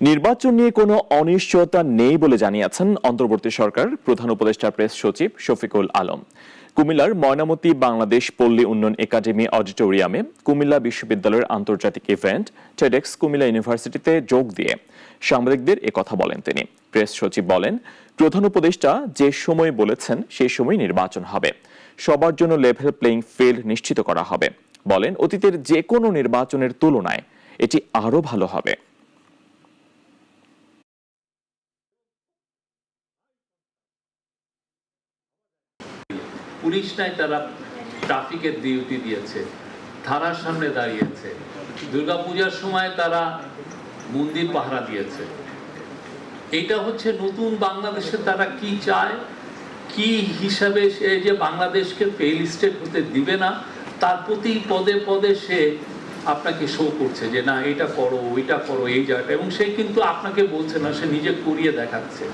নির্বাচন নিয়ে কোনো অনিশ্চয়তা নেই বলে জানিয়েছেন অন্তর্বর্তী সরকার প্রধান উপদেষ্টা প্রেস সচিব শফিকুল আলম। কুমিল্লার ময়নামতি বাংলাদেশ পল্লী উন্নয়ন একাডেমি অডিটোরিয়ামে কুমিল্লা বিশ্ববিদ্যালয়ের আন্তর্জাতিক ইভেন্ট টেডেক্স কুমিল্লা ইউনিভার্সিটিতে যোগ দিয়ে সাংবাদিকদের কথা বলেন তিনি। প্রেস সচিব বলেন, প্রধান উপদেষ্টা যে সময় বলেছেন সেই সময় নির্বাচন হবে। সবার জন্য লেভেল প্লেইং ফিল্ড নিশ্চিত করা হবে। বলেন, অতীতের যে কোনো নির্বাচনের তুলনায় এটি আরও ভালো হবে। পুলিশ নাই তারা ট্রাফিকের ডিউটি দিয়েছে ধারার সামনে দাঁড়িয়েছে। দুর্গাপূজার সময় তারা মন্দির পাহারা দিয়েছে। এটা হচ্ছে নতুন বাংলাদেশে তারা কি চায়, কি হিসাবে সে যে বাংলাদেশকে ফেল স্টেট হতে দিবে না, তার প্রতি পদে পদে সে আপনাকে শো করছে যে না, এটা করো, ওইটা করো, এই জায়গাটা। এবং সে কিন্তু আপনাকে বলছে না, সে নিজে করিয়ে দেখাচ্ছে।